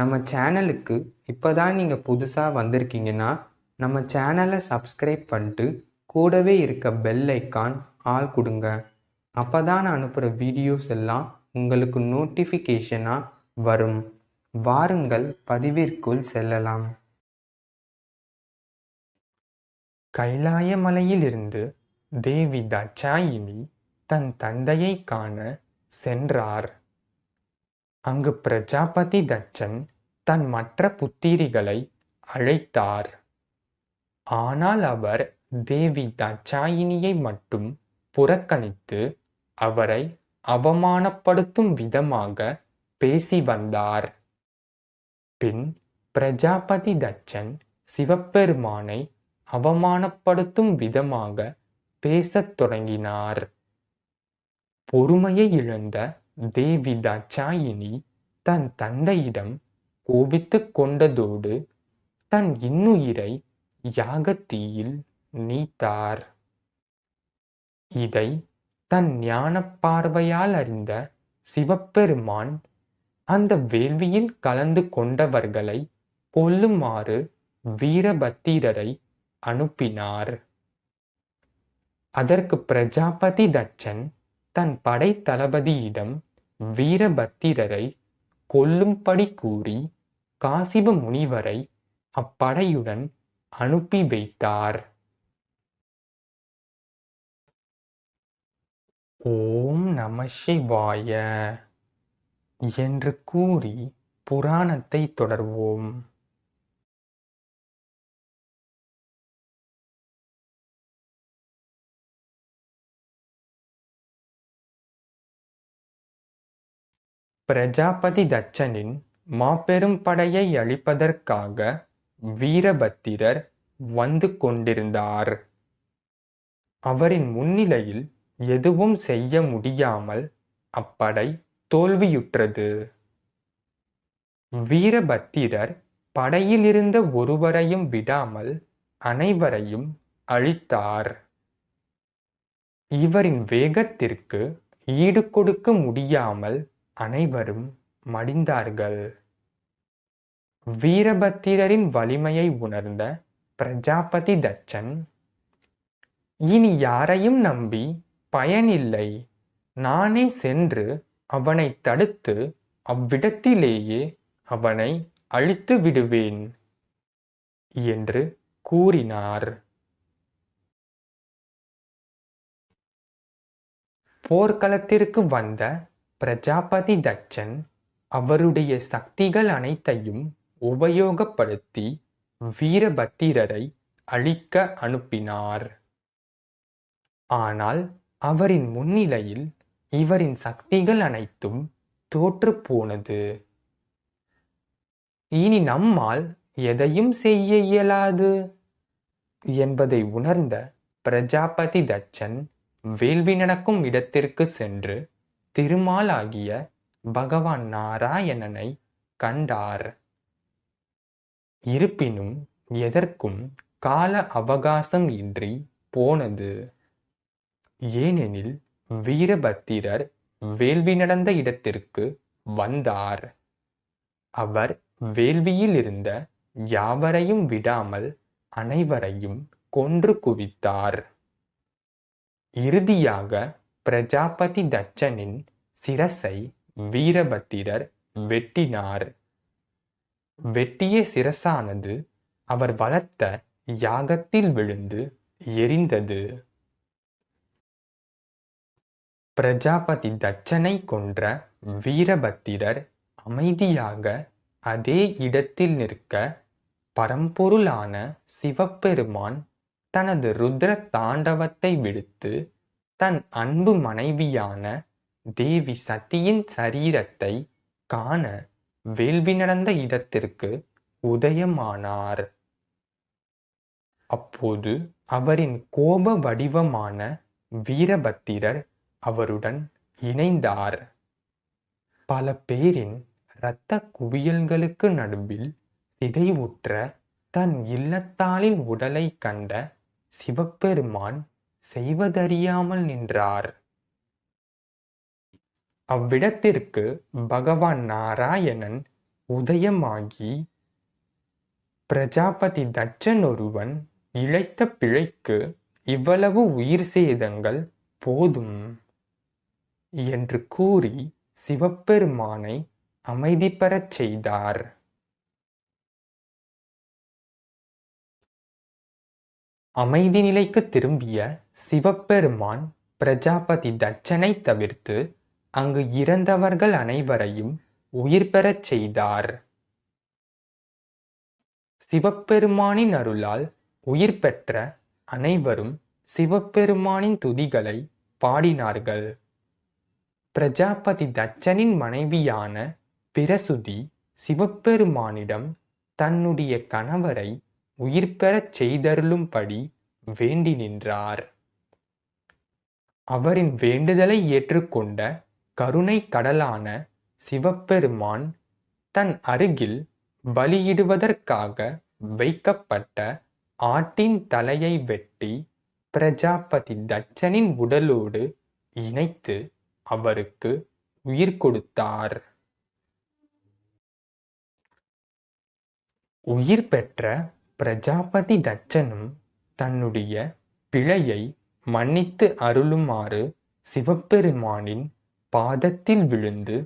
நம்ம சேனலுக்கு இப்போ தான் நீங்கள் புதுசாக வந்திருக்கீங்கன்னா நம்ம சேனலை சப்ஸ்கிரைப் பண்ணிட்டு கூடவே இருக்க பெல் ஐக்கான் ஆல் கொடுங்க. அப்போ தான் நான் அனுப்புகிற வீடியோஸ் எல்லாம் உங்களுக்கு நோட்டிஃபிகேஷனாக வரும். வாருங்கள் பதிவிற்குள் செல்லலாம். கைலாய மலையிலிருந்து தேவி தச்சாயினி தன் தந்தையை காண சென்றார். அங்கு பிரஜாபதி தட்சன் தன் மற்ற புத்திரிகளை அழைத்தார். ஆனால் அவர் தேவி தச்சாயினியை மட்டும் புறக்கணித்து அவரை அவமானப்படுத்தும் விதமாக பேசி வந்தார். பின் பிரஜாபதி தட்சன் சிவபெருமானை அவமானப்படுத்தும் விதமாக பேசத் தொடங்கினார். பொறுமையை இழந்த தேவி தட்சாயினி தன் தந்தையிடம் கோபித்துக் கொண்டதோடு தன் இன்னுயிரை யாகத்தீயில் நீத்தார். இதை தன் ஞான பார்வையால் அறிந்த சிவபெருமான் அந்த வேள்வியில் கலந்து கொண்டவர்களை கொல்லுமாறு வீரபத்திரரை அனுப்பினார். அதற்கு பிரஜாபதி தச்சன் தன் படைத்தளபதியிடம் வீரபத்திரரை கொல்லும்படி கூறி காசிப முனிவரை அப்படையுடன் அனுப்பி வைத்தார். ஓம் நம சிவாய என்று கூறி புராணத்தை தொடர்வோம். பிரஜாபதி தட்சனின் மாபெரும் படையை அழிப்பதற்காக வீரபத்திரர் வந்து கொண்டிருந்தார். அவரின் முன்னிலையில் எதுவும் செய்ய முடியாமல் அப்படை தோல்வியுற்றது. வீரபத்திரர் படையில் இருந்த ஒருவரையும் விடாமல் அனைவரையும் அழித்தார். இவரின் வேகத்திற்கு ஈடு கொடுக்க முடியாமல் அனைவரும் மடிந்தார்கள். வீரபத்திரரின் வலிமையை உணர்ந்த பிரஜாபதி தச்சன் இனி யாரையும் நம்பி பயனில்லை. நானே சென்று அவனை தடுத்து அவ்விடத்திலேயே அவனை அழித்து விடுவேன் என்று கூறினார். போர்க்களத்திற்கு வந்த பிரஜாபதி தட்சன் அவருடைய சக்திகள் அனைத்தையும் உபயோகப்படுத்தி வீரபத்திரரை அழிக்க அனுப்பினார். ஆனால் அவரின் முன்னிலையில் இவரின் சக்திகள் அனைத்தும் தோற்று போனது இனி நம்மால் எதையும் செய்ய இயலாது என்பதை உணர்ந்த பிரஜாபதி தச்சன் வேள்வி நடக்கும் இடத்திற்கு சென்று திருமாலாகிய பகவான் நாராயணனை கண்டார். இருப்பினும் எதற்கும் கால அவகாசம் இன்றி போனது. ஏனெனில் வீரபத்திரர் வேள்வி நடந்த இடத்திற்கு வந்தார். அவர் வேள்வியில் இருந்த யாவரையும் விடாமல் அனைவரையும் கொன்று குவித்தார். இறுதியாக பிரஜாபதி தட்சனின் சிரசை வீரபத்திரர் வெட்டினார். வெட்டிய சிரசானது அவர் வளர்த்த யாகத்தில் விழுந்து எரிந்தது. பிரஜாபதி தட்சனை கொன்ற வீரபத்திரர் அமைதியாக அதே இடத்தில் நிற்க பரம்பொருளான சிவபெருமான் தனது ருத்ர தாண்டவத்தை விடுத்து தன் அன்பு மனைவியான தேவி சதியின் சரீரத்தை காண வேள்வி நடந்த இடத்திற்கு உதயமானார். அப்போது அவரின் கோப வடிவமான வீரபத்திரர் அவருடன் இணைந்தார். பல பேரின் இரத்த குவியல்களுக்கு நடுவில் சிதைவுற்ற தன் இல்லத்தாளின் உடலை கண்ட சிவபெருமான் செய்வதறியாமல் நின்றார். அவ்விடத்திற்கு பகவான் நாராயணன் உதயமாகி பிரஜாபதி தட்சன் ஒருவன் இழைத்த பிழைக்கு இவ்வளவு உயிர் சேதங்கள் போதும் என்று கூறி சிவபெருமானை அமைதி பெறச் செய்தார். அமைதி நிலைக்கு திரும்பிய சிவபெருமான் பிரஜாபதி தட்சனை தவிர்த்து அங்கு இறந்தவர்கள் அனைவரையும் உயிர் பெறச் செய்தார். சிவபெருமானின் அருளால் உயிர் பெற்ற அனைவரும் சிவபெருமானின் துதிகளை பாடினார்கள். பிரஜாபதி தட்சனின் மனைவியான பிரசுதி சிவபெருமானிடம் தன்னுடைய கணவரை உயிர் பெறச் செய்தருளும்படி வேண்டி நின்றார். அவரின் வேண்டுதலை ஏற்றுக்கொண்ட கருணை கடலான சிவபெருமான் தன் அருகில் பலியிடுவதற்காக வைக்கப்பட்ட ஆட்டின் தலையை வெட்டி பிரஜாபதி தட்சனின் உடலோடு இணைத்து அவருக்கு உயிர் கொடுத்தார். உயிர் பெற்ற பிரஜாபதி தச்சனும் தன்னுடைய பிழையை மன்னித்து அருளுமாறு சிவபெருமானின் பாதத்தில் விழுந்து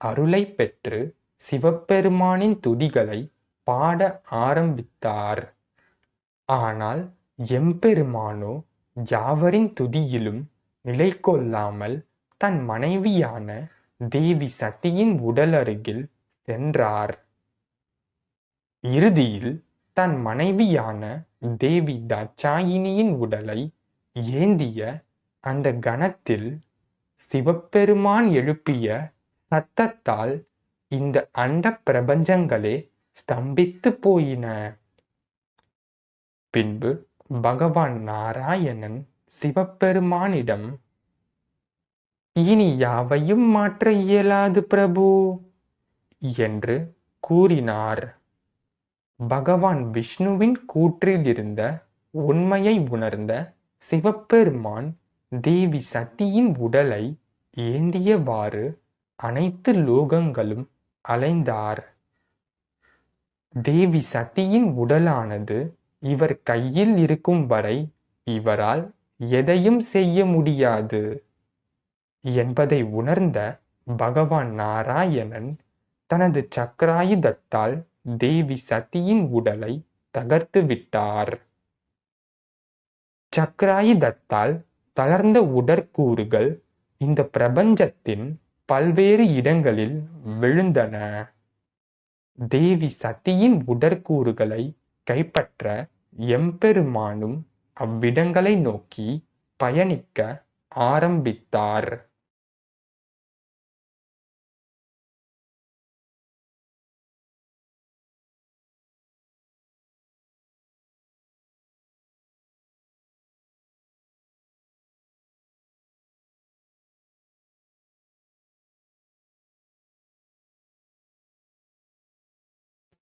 அருளை பெற்று சிவபெருமானின் துதிகளை பாட ஆரம்பித்தார். ஆனால் எம்பெருமானோ யாவரின் துதியிலும் நிலை கொள்ளாமல் தன் மனைவியான தேவி சதியின் உடல் அருகில் சென்றார். இறுதியில் தன் மனைவியான தேவி தாட்சாயினியின் உடலை ஏந்திய அந்த கணத்தில் சிவபெருமான் எழுப்பிய சத்தத்தால் இந்த அண்ட பிரபஞ்சங்களே ஸ்தம்பித்து போயின. பின்பு பகவான் நாராயணன் சிவபெருமானிடம் இனி யாவையும் மாற்ற இயலாது பிரபு என்று கூறினார். பகவான் விஷ்ணுவின் கூற்றில் இருந்த உண்மையை உணர்ந்த சிவபெருமான் தேவி சதியின் உடலை ஏந்தியவாறு அனைத்து லோகங்களும் அலைந்தார். தேவி சதியின் உடலானது இவர் கையில் இருக்கும் வரை இவரால் எதையும் செய்ய முடியாது என்பதை உணர்ந்த பகவான் நாராயணன் தனது சக்கராயுதத்தால் தேவி சதியின் உடலை தகர்த்து விட்டார். சக்ராயுதத்தால் தளர்ந்த உடற்கூறுகள் இந்த பிரபஞ்சத்தின் பல்வேறு இடங்களில் விழுந்தன. தேவி சதியின் உடற்கூறுகளை கைப்பற்ற எம்பெருமானும் அவ்விடங்களை நோக்கி பயணிக்க ஆரம்பித்தார்.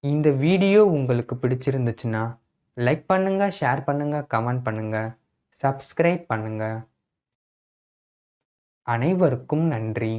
இந்த வீடியோ உங்களுக்கு பிடிச்சிருந்துச்சுன்னா லைக் பண்ணுங்கள் ஷேர் பண்ணுங்கள் கமெண்ட் பண்ணுங்கள் சப்ஸ்கிரைப் பண்ணுங்கள் அனைவருக்கும் நன்றி